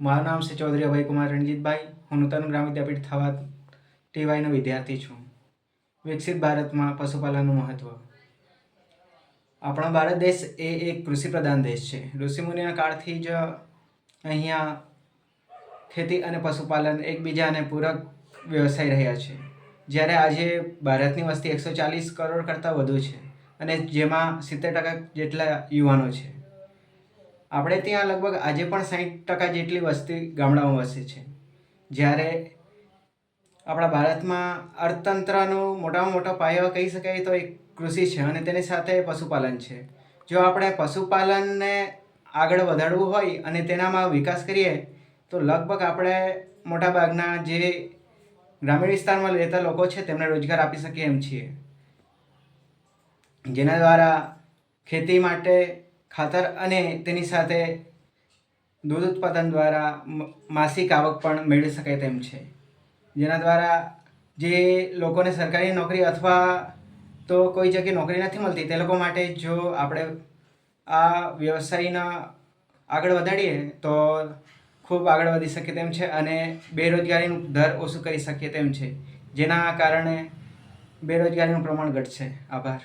મારું નામ છે ચૌધરી અભયકુમાર રણજીતભાઈ. હું નૂતન ગ્રામ વિદ્યાપીઠ થવા ટીવાયનો વિદ્યાર્થી છું. વિકસિત ભારતમાં પશુપાલનનું મહત્ત્વ આપણો ભારત દેશ એ એક કૃષિ પ્રધાન દેશ છે. ઋષિમુનિના કાળથી જ અહીંયા ખેતી અને પશુપાલન એકબીજાને પૂરક વ્યવસાય રહ્યા છે. જ્યારે આજે ભારતની વસ્તી એકસો ચાલીસ કરોડ કરતાં વધુ છે અને જેમાં સિત્તેર ટકા જેટલા યુવાનો છે. આપણે ત્યાં લગભગ આજે પણ સાઠ ટકા જેટલી વસ્તી ગામડામાં વસે છે. જ્યારે આપણા ભારતમાં અર્થતંત્રનો મોટામાં મોટો પાયો કહી શકાય તો એક કૃષિ છે અને તેની સાથે પશુપાલન છે. જો આપણે પશુપાલનને આગળ વધારવું હોય અને તેનામાં વિકાસ કરીએ, તો લગભગ આપણે મોટાભાગના જે ગ્રામીણ વિસ્તારમાં રહેતા લોકો છે, તેમને રોજગાર આપી શકીએ એમ છીએ. જેના દ્વારા ખેતી માટે ખાતર અને તેની સાથે દૂધ ઉત્પાદન દ્વારા માસિક આવક પણ મેળવી શકાય તેમ છે. જેના દ્વારા જે લોકોને સરકારી નોકરી અથવા તો કોઈ જગ્યાએ નોકરી નથી મળતી, તે લોકો માટે જો આપણે આ વ્યવસાયના આગળ વધારીએ, તો ખૂબ આગળ વધી શકે તેમ છે અને બેરોજગારીનું દર ઓછું કરી શકીએ તેમ છે. જેના કારણે બેરોજગારીનું પ્રમાણ ઘટશે. આભાર.